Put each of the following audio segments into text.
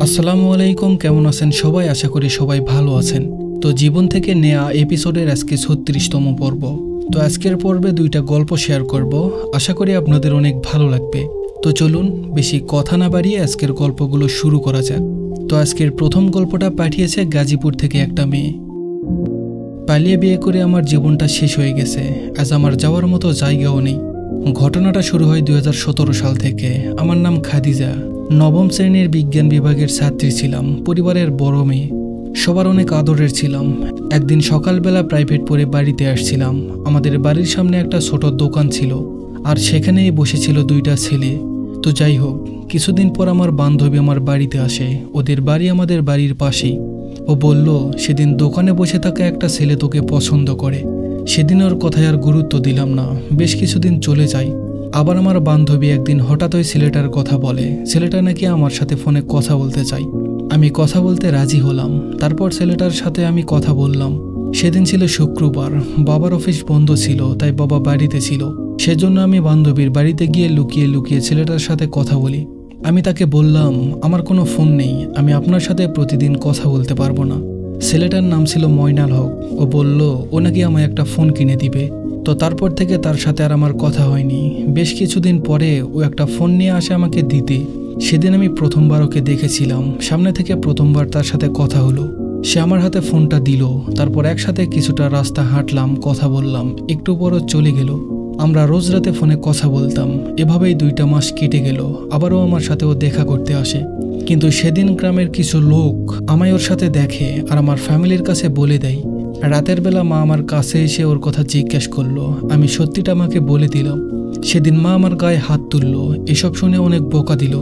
আসসালামু আলাইকুম, কেমন আছেন সবাই? আশা করি সবাই ভালো আছেন। তো জীবন থেকে নেয়া এপিসোডের আজকে ছত্রিশতম পর্ব। তো আজকের পর্বে দুইটা গল্প শেয়ার করব। আশা করি আপনাদের অনেক ভালো লাগবে। তো চলুন, বেশি কথা না বাড়িয়ে আজকের গল্পগুলো শুরু করা যাক। তো আজকের প্রথম গল্পটা পাঠিয়েছে গাজীপুর থেকে একটা মেয়ে। পালিয়ে বিয়ে করে আমার জীবনটা শেষ হয়ে গেছে। আজ আমার যাওয়ার মতো জায়গাও নেই। ঘটনাটা শুরু হয় দুই হাজার সতেরো সাল থেকে। আমার নাম খাদিজা। নবম শ্রেণির বিজ্ঞান বিভাগের ছাত্রী ছিলাম। পরিবারের বড় মেয়ে। সবার অনেক আদরের ছিলাম। একদিন সকালবেলা প্রাইভেট পড়ে বাড়িতে আসছিলাম। আমাদের বাড়ির সামনে একটা ছোট দোকান ছিল। আর সেখানেই বসেছিল দুইটা ছেলে। তো যাই হোক, কিছুদিন পর আমার বান্ধবী আমার বাড়িতে আসে। ওদের বাড়ি আমাদের বাড়ির পাশেই। ও বলল, সেদিন দোকানে বসে থাকা একটা ছেলে তোকে পছন্দ করে। সেদিন ওর কথায় আর গুরুত্ব দিলাম না। বেশ কিছুদিন চলে যাই আবার আমার বান্ধবী একদিন হঠাৎ ওই ছেলেটার কথা বলে। ছেলেটা নাকি আমার সাথে ফোনে কথা বলতে চাই। আমি কথা বলতে রাজি হলাম। তারপর ছেলেটার সাথে আমি কথা বললাম। সেদিন ছিল শুক্রবার। বাবার অফিস বন্ধ ছিল, তাই বাবা বাড়িতে ছিল। সেজন্য আমি বান্ধবীর বাড়িতে গিয়ে লুকিয়ে লুকিয়ে ছেলেটার সাথে কথা বলি। আমি তাকে বললাম, আমার কোনো ফোন নেই, আমি আপনার সাথে প্রতিদিন কথা বলতে পারব না। ছেলেটার নাম ছিল ময়নাল হক। ও বলল, ও নাকি আমায় একটা ফোন কিনে দিবে। তো তারপর থেকে তার সাথে আর আমার কথা হয়নি। বেশ কিছুদিন পরে ও একটা ফোন নিয়ে আসে আমাকে দিতে। সেদিন আমি প্রথমবার ওকে দেখেছিলাম। সামনে থেকে প্রথমবার তার সাথে কথা হলো। সে আমার হাতে ফোনটা দিল। তারপর একসাথে কিছুটা রাস্তা হাঁটলাম, কথা বললাম। একটু পরও চলে গেল। আমরা রোজ রাতে ফোনে কথা বলতাম। এভাবেই দুইটা মাস কেটে গেল। আবারও আমার সাথে ও দেখা করতে আসে। কিন্তু সেদিন গ্রামের কিছু লোক আমায় ওর সাথে দেখে আর আমার ফ্যামিলির কাছে বলে দেয়, রাতের বেলা মা আমার কাছে এসে ওর কথা জিজ্ঞেস করল। আমি সত্যিটা আমাকে বলে দিলাম। সেদিন মা আমার গায়ে হাত তুললো। এসব শুনে অনেক বোকা দিল।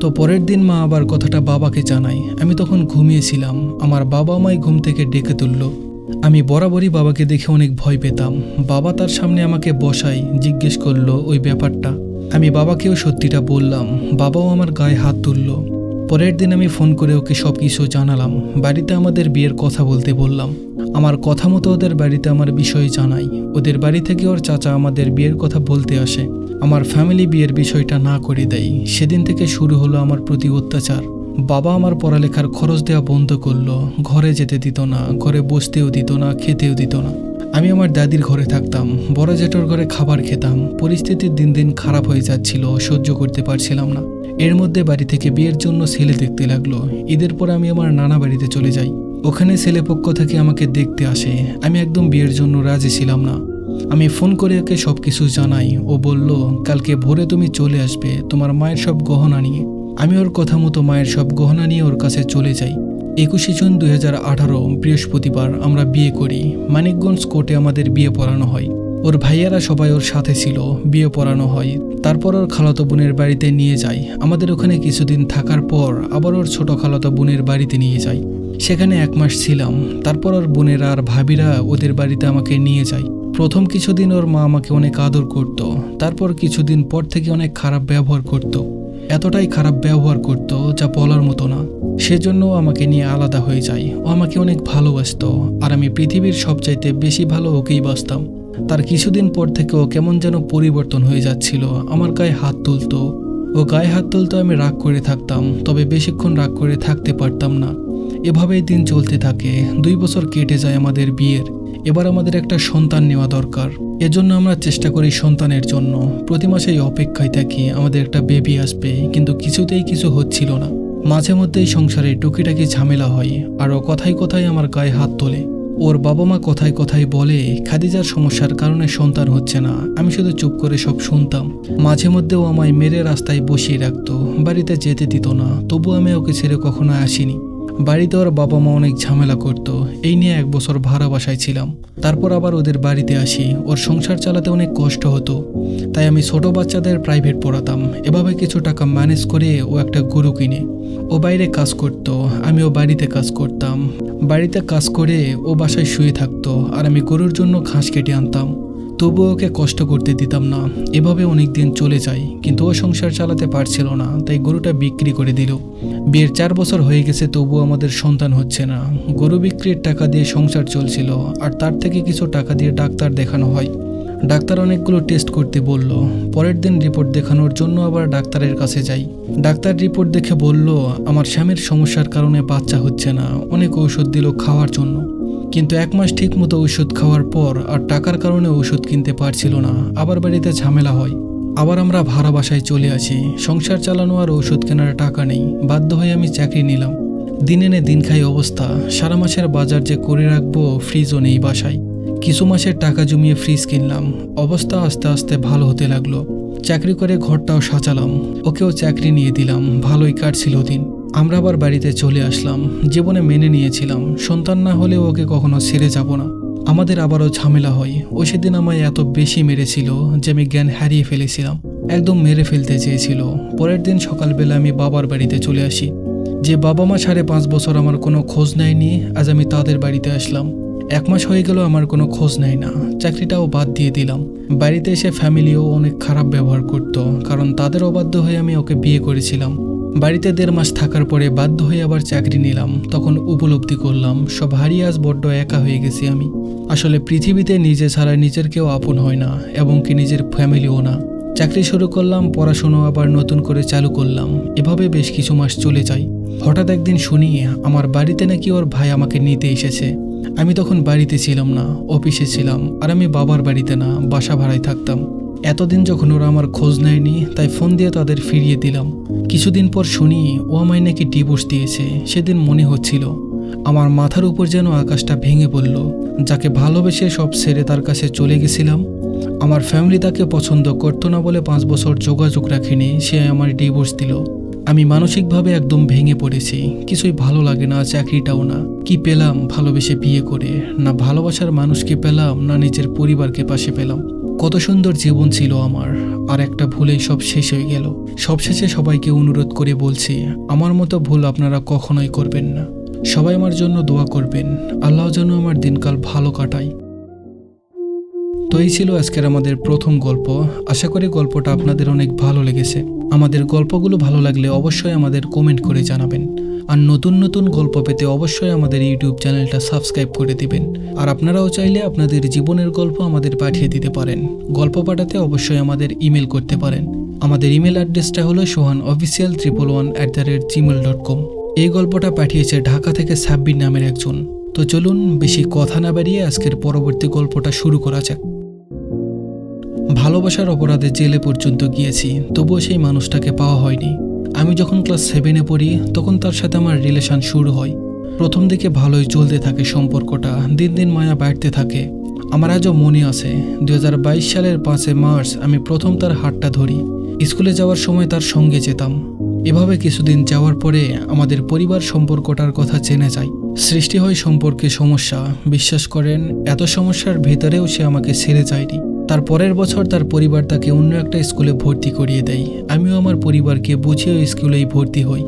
তো পরের দিন মা আবার কথাটা বাবাকে জানাই আমি তখন ঘুমিয়েছিলাম। আমার বাবা আমায় ঘুম থেকে ডেকে তুললো। আমি বরাবরই বাবাকে দেখে অনেক ভয় পেতাম। বাবা তার সামনে আমাকে বসাই জিজ্ঞেস করল, ওই ব্যাপারটা? আমি বাবাকেও সত্যিটা বললাম। বাবাও আমার গায়ে হাত তুললো। পরের দিন আমি ফোন করে ওকে সব কিছু জানালাম। বাড়িতে আমাদের বিয়ের কথা বলতে বললাম। আমার কথা মতো ওদের বাড়িতে আমার বিষয় জানাই। ওদের বাড়ি থেকে ওর চাচা আমাদের বিয়ের কথা বলতে আসে। আমার ফ্যামিলি বিয়ের বিষয়টা না করে দেয়। সেদিন থেকে শুরু হলো আমার প্রতি অত্যাচার। বাবা আমার পড়ালেখার খরচ দেওয়া বন্ধ করল। ঘরে যেতে দিত না, ঘরে বসতেও দিত না, খেতেও দিত না। আমি আমার দাদির ঘরে থাকতাম, বড় জেঠোর ঘরে খাবার খেতাম। পরিস্থিতি দিন দিন খারাপ হয়ে যাচ্ছিল, সহ্য করতে পারছিলাম না। এর মধ্যে বাড়ি থেকে বিয়ের জন্য ছেলে দেখতে লাগল। ঈদের পর আমি আমার নানা বাড়িতে চলে যাই। ওখানে ছেলে পক্ষ থেকে আমাকে দেখতে আসে। আমি একদম বিয়ের জন্য রাজি ছিলাম না। আমি ফোন করে ওকে সব কিছু জানাই। ও বলল, কালকে ভোরে তুমি চলে আসবে। তোমার মায়ের সব গহনা নিয়ে। আমি ওর কথা মতো মায়ের সব গহনা নিয়ে ওর কাছে চলে যাই। একুশে জুন হাজার আঠারো, বৃহস্পতিবার আমরা বিয়ে করি। মানিকগঞ্জ কোর্টে আমাদের বিয়ে পড়ানো হয়। ওর ভাইয়ারা সবাই ওর সাথে ছিল, বিয়ে পড়ানো হয়। তারপর ওর খালাতো বোনের বাড়িতে নিয়ে যাই। আমাদের ওখানে কিছুদিন থাকার পর আবার ওর ছোট খালাতো বোনের বাড়িতে নিয়ে যাই। সেখানে এক মাস ছিলাম। তারপর ওর বোনেরা আর ভাবিরা ওদের বাড়িতে আমাকে নিয়ে যায় প্রথম কিছুদিন ওর মা আমাকে অনেক আদর করত। তারপর কিছুদিন পর থেকে অনেক খারাপ ব্যবহার করত। এতটাই খারাপ ব্যবহার করত যা বলার মতো না। সেজন্য আমাকে নিয়ে আলাদা হয়ে যায় ও আমাকে অনেক ভালোবাসতো, আর আমি পৃথিবীর সবচাইতে বেশি ভালো ওকেই বাসতাম। তার কিছুদিন পর থেকে ও কেমন যেন পরিবর্তন হয়ে যাচ্ছিল। আমার গায়ে হাত তুলতো। ও গায়ে হাত তুলতো আমি রাগ করে থাকতাম, তবে বেশিক্ষণ রাগ করে থাকতে পারতাম না। এভাবেই দিন চলতে থাকে। দুই বছর কেটে যায় আমাদের বিয়ের। এবার আমাদের একটা সন্তান নেওয়া দরকার। এজন্য আমরা চেষ্টা করি সন্তানের জন্য। প্রতি মাসেই অপেক্ষায় থাকি, আমাদের একটা বেবি আসবে, কিন্তু কিছুতেই কিছু হচ্ছিল না। মাঝে মধ্যেই সংসারে টুকিটাকি ঝামেলা হয়, আর ও কথায় কথায় আমার গায়ে হাত তোলে। ওর বাবা মা কথায় কথায় বলে, খাদিজার সমস্যার কারণে সন্তান হচ্ছে না, আমি শুধু চুপ করে সব শুনতাম। মাঝে মধ্যেও আমায় মেরে রাস্তায় বসিয়ে রাখতো, বাড়িতে যেতে দিত না, তবু আমি ওকে ছেড়ে কখনো আসিনি। বাড়িতে ওর বাবা মা অনেক ঝামেলা করতো। এই নিয়ে এক বছর ভাড়া বাসায় ছিলাম। তারপর আবার ওদের বাড়িতে আসি। ওর সংসার চালাতে অনেক কষ্ট হতো। তাই আমি ছোট বাচ্চাদের প্রাইভেট পড়াতাম। এভাবে কিছু টাকা ম্যানেজ করে ও একটা গরু কিনে। ও বাইরে কাজ করত। আমি ও বাড়িতে কাজ করতাম। বাড়িতে কাজ করে ও বাসায় শুয়ে থাকতো। আর আমি গরুর জন্য ঘাস কেটে আনতাম। তবু ওকে কষ্ট করতে দিতাম না। এভাবে অনেক দিন চলে যায়, কিন্তু ও সংসার চালাতে পারছিল না, তাই গরুটা বিক্রি করে দিল। বিয়ের চার বছর হয়ে গেছে তবু আমাদের সন্তান হচ্ছে না। গরু বিক্রির টাকা দিয়ে সংসার চলছিল, আর তার থেকে কিছু টাকা দিয়ে ডাক্তার দেখানো হয়। ডাক্তার অনেকগুলো টেস্ট করতে বলল, পরের দিন রিপোর্ট দেখানোর জন্য আবার ডাক্তারের কাছে যাই। ডাক্তার রিপোর্ট দেখে বলল, আমার স্বামীর সমস্যার কারণে বাচ্চা হচ্ছে না, অনেক ঔষধ দিল খাওয়ার জন্য। কিন্তু এক মাস ঠিক মতো ওষুধ খাওয়ার পর আর টাকার কারণে ওষুধ কিনতে পারছিল না। আবার বাড়িতে ঝামেলা হয়। আবার আমরা ভাড়া বাসায় চলে আসি। সংসার চালানো আর ওষুধ কেনার টাকা নেই। বাধ্য হয়ে আমি চাকরি নিলাম। দিন এনে দিন খাই অবস্থা। সারা মাসের বাজার যে করে রাখব, ফ্রিজও নেই বাসায়। কিছু মাসের টাকা জমিয়ে ফ্রিজ কিনলাম। অবস্থা আস্তে আস্তে ভালো হতে লাগল। চাকরি করে ঘরটাও সাজালাম। ওকেও চাকরি নিয়ে দিলাম। ভালোই কাটছিল দিন। আমরা আবার বাড়িতে চলে আসলাম, জীবনে মেনে নিয়েছিলাম, সন্তান না হলেও ওকে কখনো ছেড়ে যাব না। আমাদের আবারও ঝামেলা হয়, ও সেদিন আমায় এত বেশি মেরেছিল যে আমি জ্ঞান হারিয়ে ফেলেছিলাম, একদম মেরে ফেলতে চেয়েছিল। পরের দিন সকালবেলা আমি বাবার বাড়িতে চলে আসি। যে বাবা মা সাড়ে পাঁচ বছর আমার কোনো খোঁজ নেয়নি, আজ আমি তাদের বাড়িতে আসলাম। এক মাস হয়ে গেল আমার কোনো খোঁজ নেয় না, চাকরিটাও বাদ দিয়ে দিলাম। বাড়িতে এসে ফ্যামিলিও অনেক খারাপ ব্যবহার করত, কারণ তাদের অবাধ্য হয়ে আমি ওকে বিয়ে করেছিলাম। বাড়িতে দেড় মাস থাকার পরে বাধ্য হয়ে আবার চাকরি নিলাম। তখন উপলব্ধি করলাম, সব হারিয়ে আজ বড্ড একা হয়ে গেছি আমি। আসলে পৃথিবীতে নিজে ছাড়া নিজের কেউ আপন হয় না, এবং কি নিজের ফ্যামিলিও না। চাকরি শুরু করলাম পড়াশুনো আবার নতুন করে চালু করলাম। এভাবে বেশ কিছু মাস চলে যায়। হঠাৎ একদিন শুনি, আমার বাড়িতে নাকি ওর ভাই আমাকে নিতে এসেছে। আমি তখন বাড়িতে ছিলাম না, অফিসে ছিলাম, আর আমি বাবার বাড়িতে না, বাসা ভাড়ায় থাকতাম। এতদিন যখন ওরা আমার খোঁজ নেয়নি, তাই ফোন দিয়ে তাদের ফিরিয়ে দিলাম। কিছুদিন পর শুনি, ও আমায় নাকি ডিভোর্স দিয়েছে, সেদিন মনে হচ্ছিল। আমার মাথার উপর যেন আকাশটা ভেঙে পড়ল। যাকে ভালোবেসে সব ছেড়ে তার কাছে চলে গেছিলাম। আমার ফ্যামিলি তাকে পছন্দ করতো না বলে পাঁচ বছর যোগাযোগ রাখিনি, সে আমার ডিভোর্স দিল। আমি মানসিকভাবে একদম ভেঙে পড়েছি। কিছুই ভালো লাগে না, চাকরিটাও না। কি পেলাম ভালোবেসে বিয়ে করে? না ভালোবাসার মানুষকে পেলাম, না নিজের পরিবারকে পাশে পেলাম। কত সুন্দর জীবন ছিল আমার, আর একটা ভুলেই সব শেষ হয়ে গেল। সবশেষে সবাইকে অনুরোধ করে বলছি, আমার মতো ভুল আপনারা কখনোই করবেন না। সবাই আমার জন্য দোয়া করবেন। আল্লাহ যেন আমার দিনকাল ভালো কাটায়। তো এই ছিল আজকের আমাদের প্রথম গল্প। আশা করি গল্পটা আপনাদের অনেক ভালো লেগেছে। আমাদের গল্পগুলো ভালো লাগলে অবশ্যই আমাদের কমেন্ট করে জানাবেন। আর নতুন নতুন গল্প পেতে অবশ্যই আমাদের ইউটিউব চ্যানেলটা সাবস্ক্রাইব করে দিবেন। আর আপনারাও চাইলে আপনাদের জীবনের গল্প আমাদের পাঠিয়ে দিতে পারেন। গল্প পাঠাতে অবশ্যই আমাদের ইমেল করতে পারেন। আমাদের ইমেল অ্যাড্রেসটা হলো Sohan official triple one at the rate Gmail dot com এই গল্পটা পাঠিয়েছে ঢাকা থেকে সাব্বির নামের একজন। তো চলুন বেশি কথা না বাড়িয়ে আজকের পরবর্তী গল্পটা শুরু করা যাক। ভালোবাসার অপরাধে জেলে পর্যন্ত গিয়েছি, তবুও সেই মানুষটাকে পাওয়া হয়নি। আমি যখন ক্লাস সেভেনে পড়ি, তখন তার সাথে আমার রিলেশন শুরু হয়। প্রথম দিকে ভালোই চলতে থাকে সম্পর্কটা, দিন দিন মায়া বাড়তে থাকে। আমার আজও মনে আছে দু হাজার বাইশ সালের পাঁচে মার্চ আমি প্রথম তার হাতটা ধরি। স্কুলে যাওয়ার সময় তার সঙ্গে যেতাম। এভাবে কিছুদিন যাওয়ার পরে আমাদের পরিবার সম্পর্কটার কথা জেনে যায়। সৃষ্টি হয় সম্পর্কে সমস্যা, বিশ্বাস করেন, এত সমস্যার ভেতরেও সে আমাকে ছেড়ে যায়নি। তার পরের বছর তার পরিবার তাকে অন্য একটা স্কুলে ভর্তি করিয়ে দেয়। আমিও আমার পরিবারকে বুঝিয়ে স্কুলেই ভর্তি হই।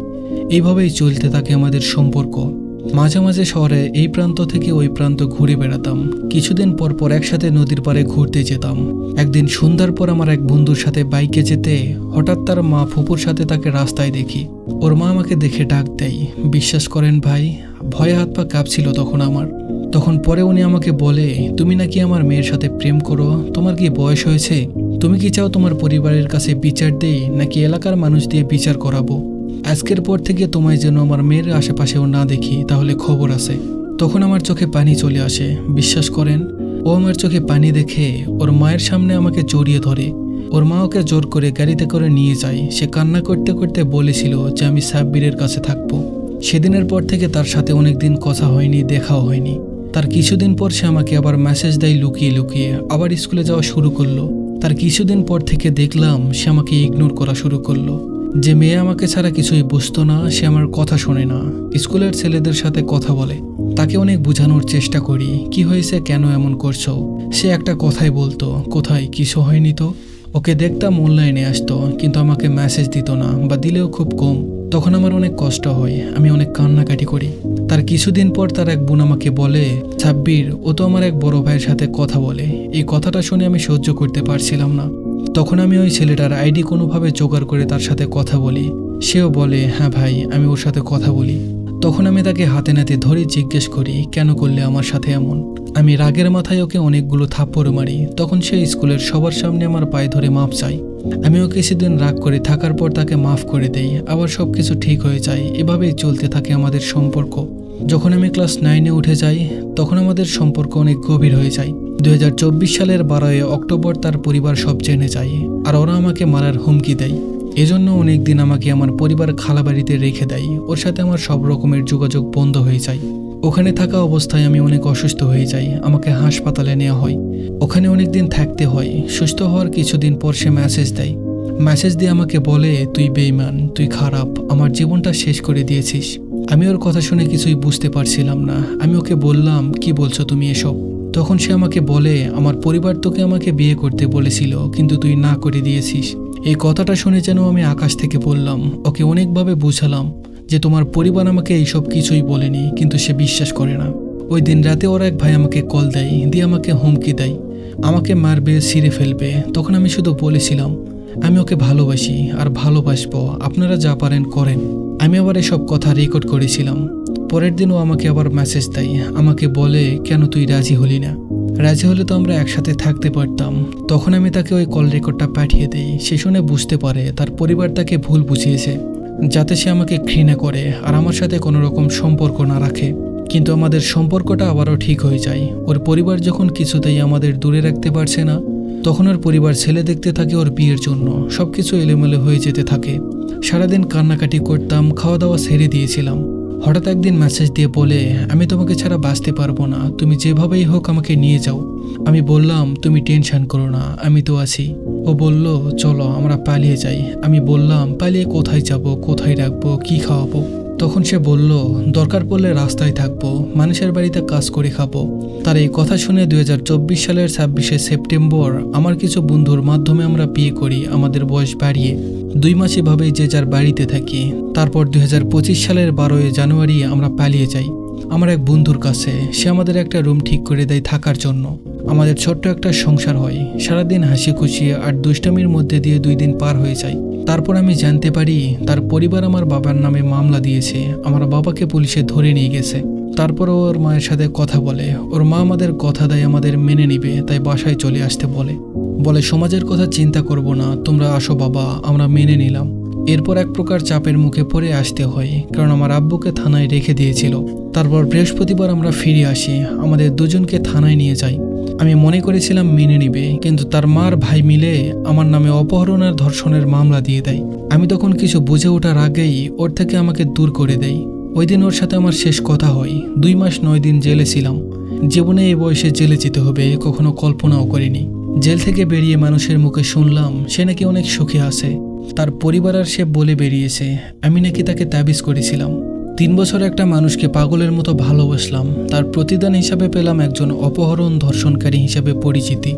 এইভাবেই চলতে থাকে আমাদের সম্পর্ক। মাঝে মাঝে শহরে এই প্রান্ত থেকে ওই প্রান্ত ঘুরে বেড়াতাম। কিছুদিন পর পর একসাথে নদীর পাড়ে ঘুরতে যেতাম। একদিন সন্ধ্যার পর আমার এক বন্ধুর সাথে বাইকে যেতে হঠাৎ তার মা ফুপুর সাথে তাকে রাস্তায় দেখি। ওর মা আমাকে দেখে ডাক দেয়, বিশ্বাস করেন ভাই, ভয়ে হাত পা কাঁপছিল তখন আমার। তখন পরে উনি আমাকে বলে, তুমি নাকি আমার মেয়ের সাথে প্রেম করো? তোমার কি বয়স হয়েছে? তুমি কি চাও তোমার পরিবারের কাছে বিচার দেই, নাকি এলাকার মানুষ দিয়ে বিচার করাবো? আজকের পর থেকে তোমায় যেন আমার মেয়ের আশেপাশেও না দেখি, তাহলে খবর আছে। তখন আমার চোখে পানি চলে আসে। বিশ্বাস করেন, ও আমার চোখে পানি দেখে ওর মায়ের সামনে আমাকে জড়িয়ে ধরে। ওর মা ওকে জোর করে গাড়িতে করে নিয়ে যায়। সে কান্না করতে করতে বলেছিল যে আমি সাব্বিরের কাছে থাকব। সেদিনের পর থেকে তার সাথে অনেকদিন কথা হয়নি, দেখাও হয়নি। তার কিছুদিন পর সে আমাকে আবার মেসেজ দেয় লুকিয়ে লুকিয়ে, আবার স্কুলে যাওয়া শুরু করল। তার কিছুদিন পর থেকে দেখলাম সে আমাকে ইগনোর করা শুরু করল। যে মেয়ে আমাকে ছাড়া কিছুই বুঝতো না, সে আমার কথা শোনে না। স্কুলের ছেলেদের সাথে কথা বলে। তাকে অনেক বোঝানোর চেষ্টা করি, কি হয়েছে, কেন এমন করছ? সে একটা কথাই বলতো, কোথায়, কিছু হয়নি তো? ওকে দেখতাম অনলাইনে আসতো, কিন্তু আমাকে মেসেজ দিত না বা দিলেও খুব কম। তখন আমার অনেক কষ্ট হয়, আমি অনেক কান্নাকাটি করি। তার কিছুদিন পর তার এক বোন আমাকে বলে, ছাব্বির, ও তো আমার এক বড় ভাইয়ের সাথে কথা বলে। এই কথাটা শুনে আমি সহ্য করতে পারছিলাম না। তখন আমি ওই ছেলেটার আইডি কোনোভাবে জোগাড় করে তার সাথে কথা বলি। সেও বলে হ্যাঁ ভাই, আমি ওর সাথে কথা বলি। তখন আমি তাকে হাতে নাতে ধরে জিজ্ঞেস করি, কেন করলে আমার সাথে এমন? আমি রাগের মাথায় ওকে অনেকগুলো থাপ্পড় মারি। তখন সে স্কুলের সবার সামনে আমার পায়ে ধরে মাপ চাই আমিও কিছুদিন রাগ করে থাকার পর তাকে মাফ করে দেই। আবার সব কিছু ঠিক হয়ে যায়। এভাবেই চলতে থাকে আমাদের সম্পর্ক। যখন আমি ক্লাস নাইনে উঠে যাই, তখন আমাদের সম্পর্ক অনেক গভীর হয়ে যায়। দু হাজার চব্বিশ সালের বারোই অক্টোবর তার পরিবার সব জেনে যায় আর ওরা আমাকে মারার হুমকি দেয়। এজন্য অনেক দিন আমাকে আমার পরিবার খালাবাড়িতে রেখে দেয়। ওর সাথে আমার সব রকমের যোগাযোগ বন্ধ হয়ে যায়। ওখানে থাকা অবস্থায় আমি অনেক অসুস্থ হয়ে যাই। আমাকে হাসপাতালে নেওয়া হয়। ওখানে অনেক দিন থাকতে হয়। সুস্থ হওয়ার কিছুদিন পর সে মেসেজ দেয়। মেসেজ দিয়ে আমাকে বলে, তুই বেইমান তুই খারাপ। আমার জীবনটা শেষ করে দিয়েছিস। আমি ওর কথা শুনে কিছুই বুঝতে পারছিলাম না। আমি ওকে বললাম, কি বলছো তুমি এসব? তখন সে আমাকে বলে, আমার পরিবার তোকে আমাকে বিয়ে করতে বলেছিল, কিন্তু তুই না করে দিয়েছিস। এই কথাটা শুনে যেন আমি আকাশ থেকে বললাম ওকে অনেকভাবে বুঝালাম যে তোমার পরিবার আমাকে এইসব কিছুই বলেনি, কিন্তু সে বিশ্বাস করে না। ওই দিন রাতে ওর এক ভাই আমাকে কল দেয়, দিয়ে আমাকে হুমকি দেয়, আমাকে মারবে, ছিঁড়ে ফেলবে। তখন আমি শুধু বলেছিলাম, আমি ওকে ভালোবাসি আর ভালোবাসবো, আপনারা যা পারেন করেন। আমি আবার এসব কথা রেকর্ড করেছিলাম। পরের দিনও আমাকে আবার মেসেজ দেয়, আমাকে বলে, কেন তুই রাজি হলি না? রাজি হলে তো আমরা একসাথে থাকতে পারতাম। তখন আমি তাকে ওই কল রেকর্ডটা পাঠিয়ে দিই। সে শুনে বুঝতে পারে, তার পরিবার তাকে ভুল বুঝিয়েছে, যাতে সে আমাকে ঘৃণা করে আর আমার সাথে কোনো রকম সম্পর্ক না রাখে। কিন্তু আমাদের সম্পর্কটা আবারও ঠিক হয়ে যায়। ওর পরিবার যখন কিছুতেই আমাদের দূরে রাখতে পারছে না তখন ওর পরিবার ছেলে দেখতে থাকে ওর বিয়ের জন্য। সব কিছু এলোমেলো হয়ে যেতে থাকে। সারাদিন কান্নাকাটি করতাম খাওয়া দাওয়া ছেড়ে দিয়েছিলাম। হঠাৎ একদিন মেসেজ দিয়ে বলে, আমি তোমাকে ছাড়া বাঁচতে পারব না। তুমি যেভাবেই হোক আমাকে নিয়ে যাও। আমি বললাম, তুমি টেনশন করো না, আমি তো আছি। ও বলল, চলো, আমরা পালিয়ে যাই। আমি বললাম, পালিয়ে কোথায় যাব? কোথায় রাখব? কি খাওয়াবো? তখন সে বলল, দরকার পড়লে রাস্তায় থাকব, মানুষের বাড়িতে কাজ করে খাব। তার এই কথা শুনে দুই হাজার চব্বিশ সালের ছাব্বিশে সেপ্টেম্বর আমার কিছু বন্ধুর মাধ্যমে আমরা বিয়ে করি, আমাদের বয়স বাড়িয়ে। দুই মাস এভাবেই যে যার বাড়িতে থাকি। তারপর দু হাজার পঁচিশ সালের বারোই জানুয়ারি আমরা পালিয়ে যাই। আমার এক বন্ধুর কাছে, সে আমাদের একটা রুম ঠিক করে দেয় থাকার জন্য। আমাদের ছোট্ট একটা সংসার হয়। সারাদিন হাসি খুশি আর দুষ্টামির মধ্যে দিয়ে দুই দিন পার হয়ে যায়। তারপর আমি জানতে পারি তার পরিবার আমার বাবার নামে মামলা দিয়েছে। আমার বাবাকে পুলিশে ধরে নিয়ে গেছে। তারপর ওর মায়ের সাথে কথা বলে। ওর মা আমাদের কথা দেয়, আমাদের মেনে নিবে, তাই বাসায় চলে আসতে বলে। বলে, সমাজের কথা চিন্তা করব না, তোমরা আসো বাবা, আমরা মেনে নিলাম। এরপর এক প্রকার চাপের মুখে পড়ে আসতে হয়, কারণ আমার আব্বুকে থানায় রেখে দিয়েছিল। তারপর বৃহস্পতিবার আমরা ফিরে আসি, আমাদের দুজনকে থানায় নিয়ে যাই। আমি মনে করেছিলাম মেনে নিবে, কিন্তু তার মার ভাই মিলে আমার নামে অপহরণ আর ধর্ষণের মামলা দিয়ে দেয়। আমি তখন কিছু বুঝে ওঠার আগেই ওর থেকে আমাকে দূর করে দেয়। ওই দিন ওর সাথে আমার শেষ কথা হয়। দুই মাস নয় দিন জেলে ছিলাম। জীবনে এই বয়সে জেলে যেতে হবে কখনো কল্পনাও করিনি। জেল থেকে বেরিয়ে মানুষের মুখে শুনলাম সে নাকি অনেক সুখে আছে। তার পরিবার আর সে বলে বেরিয়েছে। আমি নাকি তাকে তাবিজ করেছিলাম। তিন বছর একটা মানুষকে পাগলের মতো ভালোবাসলাম। তার প্রতিদান হিসাবে পেলাম একজন অপহরণ ধর্ষণকারী হিসাবে পরিচিতি।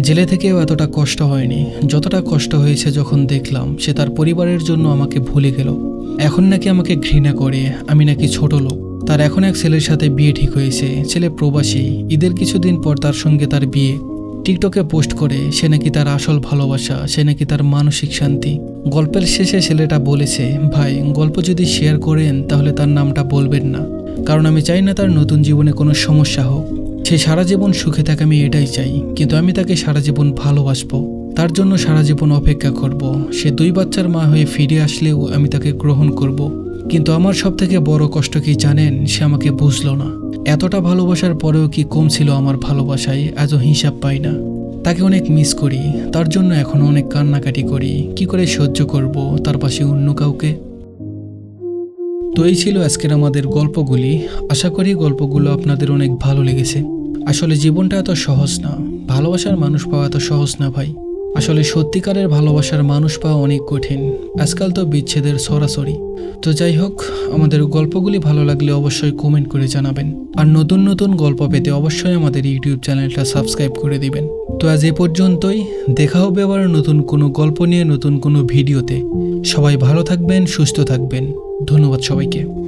জেলে থেকেও এতটা কষ্ট হয়নি। যতটা কষ্ট হয়েছে যখন দেখলাম, সে তার পরিবারের জন্য আমাকে ভুলে গেল। এখন নাকি আমাকে ঘৃণা করে, আমি নাকি ছোট লোক। তার এখন এক ছেলের সাথে বিয়ে ঠিক হয়েছে। ছেলে প্রবাসী। ঈদের কিছুদিন পর তার সঙ্গে তার বিয়ে। টিকটকে পোস্ট করে সে নাকি তার আসল ভালোবাসা, সে নাকি তার মানসিক শান্তি। গল্পের শেষে ছেলেটা বলেছে, ভাই, গল্প যদি শেয়ার করেন তাহলে তার নামটা বলবেন না। কারণ আমি চাই না তার নতুন জীবনে কোনো সমস্যা হোক। সে সারা জীবন সুখে থাকে, আমি এটাই চাই। কিন্তু আমি তাকে সারা জীবন ভালোবাসবো। তার জন্য সারা জীবন অপেক্ষা করব। সে দুই বাচ্চার মা হয়ে ফিরে আসলেও আমি তাকে গ্রহণ করব। কিন্তু আমার সব থেকে বড় কষ্ট কি জানেন? সে আমাকে বুঝলো না। এতটা ভালোবাসার পরেও কি কম ছিল আমার ভালোবাসায়? আজও হিসাব পাই না। তাকে অনেক মিস করি। তার জন্য এখনও অনেক কান্নাকাটি করি। কি করে সহ্য করব তার পাশে অন্য কাউকে? তো এই ছিল আজকের আমাদের গল্পগুলি। আশা করি গল্পগুলো আপনাদের অনেক ভালো লেগেছে। আসলে জীবনটা এত সহজ না। ভালোবাসার মানুষ পাওয়া এত সহজ না ভাই। আসলে সত্যিকারের ভালোবাসার মানুষ পাওয়া অনেক কঠিন। আজকাল তো বিচ্ছেদের সরাসরি। তো যাই হোক, আমাদের গল্পগুলি ভালো লাগলে অবশ্যই কমেন্ট করে জানাবেন। আর নতুন নতুন গল্প পেতে অবশ্যই আমাদের ইউটিউব চ্যানেলটা সাবস্ক্রাইব করে দিবেন। তো আজ এ পর্যন্তই। দেখা হবে আবার নতুন কোনো গল্প নিয়ে নতুন কোনো ভিডিওতে। সবাই ভালো থাকবেন, সুস্থ থাকবেন। ধন্যবাদ সবাইকে।